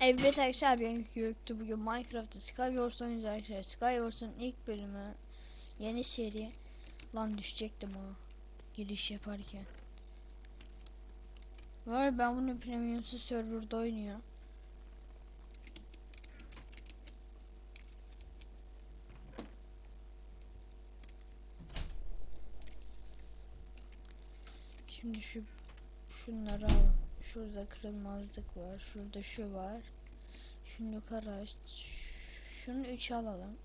Evet arkadaşlar ben Göktü bugün Minecraft'ta Skywars oynuyoruz arkadaşlar. Skywars'ın ilk bölümü yeni seri. Lan düşecektim o giriş yaparken. Var ben bunu premiumsuz serverda oynuyor. Şimdi şu şunları al. Şurada kırılmazlık var. Şurada şu var. Şunu yukarı aç. Şunu 3 alalım.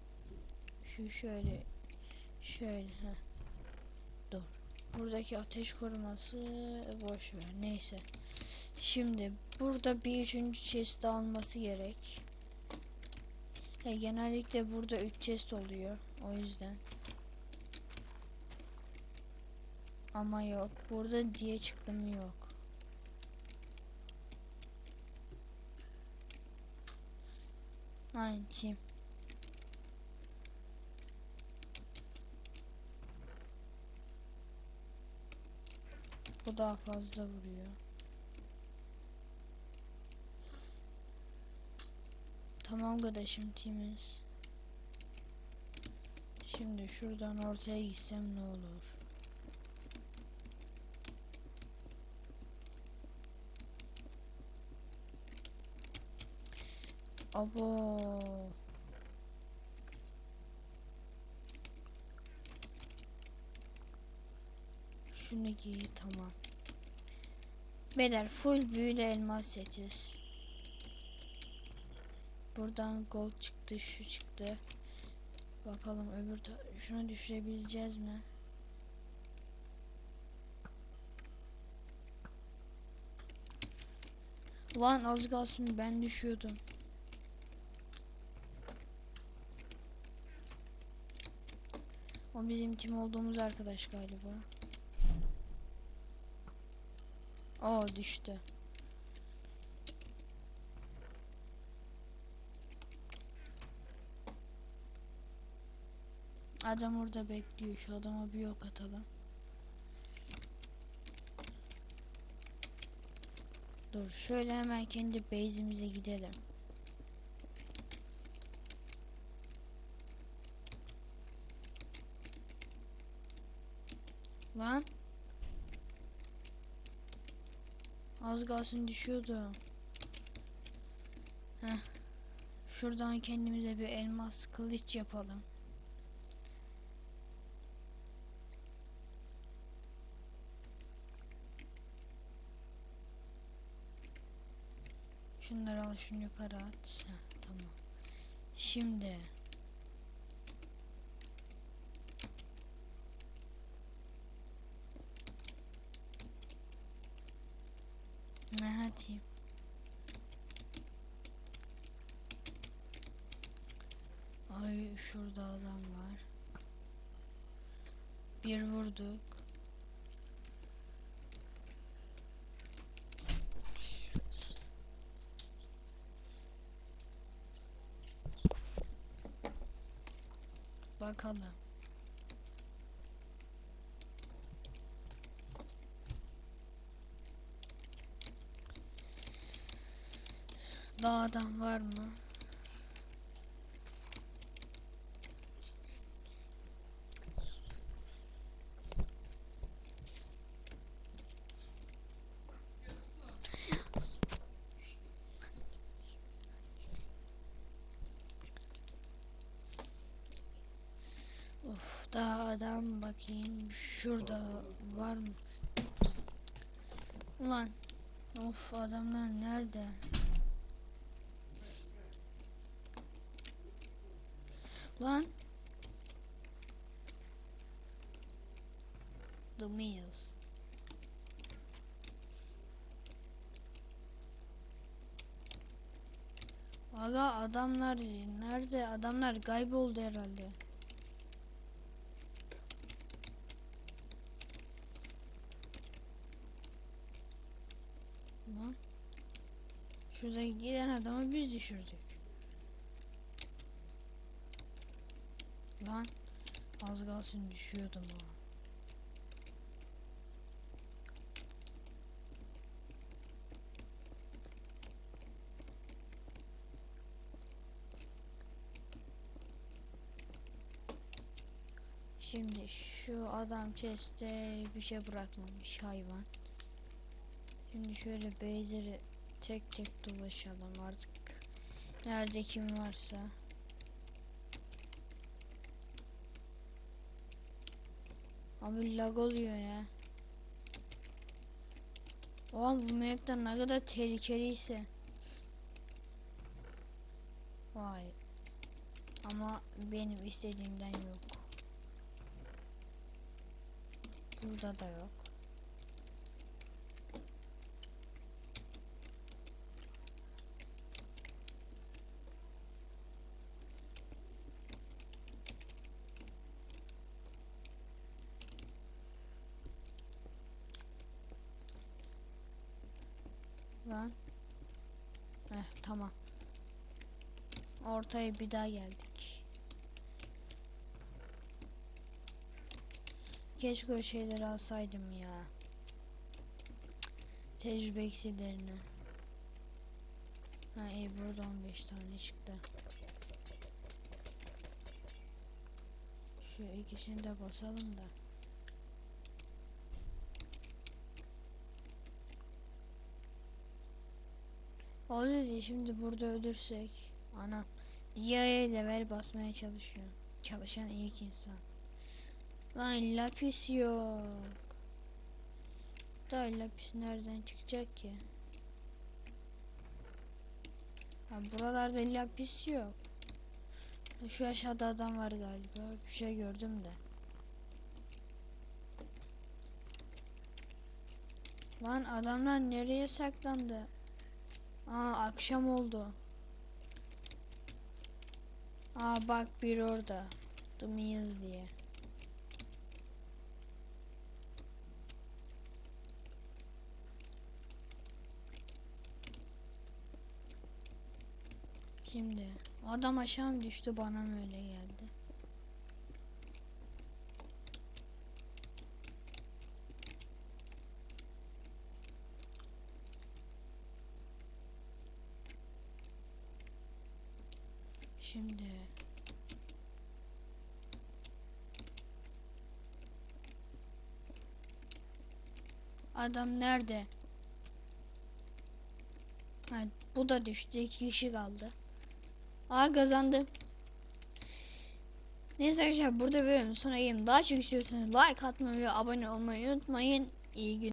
Şu şöyle şöyle heh. Dur. Buradaki ateş koruması boş ver. Neyse. Şimdi burada bir üçüncü chest alması gerek. Ya genellikle burada 3 chest oluyor. O yüzden. Ama yok. Burada diye çıktım yok. Aynen çim. Bu daha fazla vuruyor. Tamam kardeşim timiz. Şimdi şuradan ortaya gitsem ne olur? Abo. Şunu giy tamam. Beyler full büyülü elmas setiz. Buradan gold çıktı, şu çıktı. Bakalım öbür şunu düşürebileceğiz mi? Ulan az kalsın ben düşüyordum. O bizim tim olduğumuz arkadaş galiba. O düştü. Adam orada bekliyor. Şu adama bir ok atalım. Dur şöyle hemen kendi base'imize gidelim. Lan. Az kalsın düşüyordu. Heh. Şuradan kendimize bir elmas kılıç yapalım. Şunları al şunu yukarı at. Heh, tamam. Şimdi hadi. Ay şurada adam var. Bir vurduk. Bakalım. Daha adam var mı? Of daha adam bakayım şurada var mı? Ulan of adamlar nerede? Lan The Mills Aga adamlar nerede? Adamlar kayboldu herhalde. Lan. Şurada giden adamı biz düşürdük. Lan az kalsın düşüyordum ha. Şimdi şu adam chest'e bir şey bırakmamış hayvan. Şimdi şöyle base'leri tek tek dolaşalım artık. Nerede kim varsa. Abi lag oluyor ya. Oğlum bu map'te ne kadar tehlikeliyse. Vay. Ama benim istediğimden yok. Burada da yok. Lan. Heh tamam. Ortaya bir daha geldik. Keşke o şeyleri alsaydım ya. Tecrübe eksilerini. Ha iyi burada 15 tane çıktı. Şu ikisini de basalım da. Oluyor diye şimdi burada ölürsek. Ana. Diğer level basmaya çalışıyor. Çalışan ilk insan. Lan lapis yok. Da lapis nereden çıkacak ki? Ha buralarda lapis yok. Şu aşağıda adam var galiba. Bir şey gördüm de. Lan adamlar nereye saklandı? Aa akşam oldu. Aa bak bir orada. Dımıyız diye. Şimdi adam aşağı mı düştü bana mı öyle geldi? Şimdi Adam nerede? Ha, bu da düştü. iki kişi kaldı. Aa kazandım. Neyse arkadaşlar burada bölüm sona gelin. Daha çok istiyorsanız like atmayı ve abone olmayı unutmayın. İyi günler.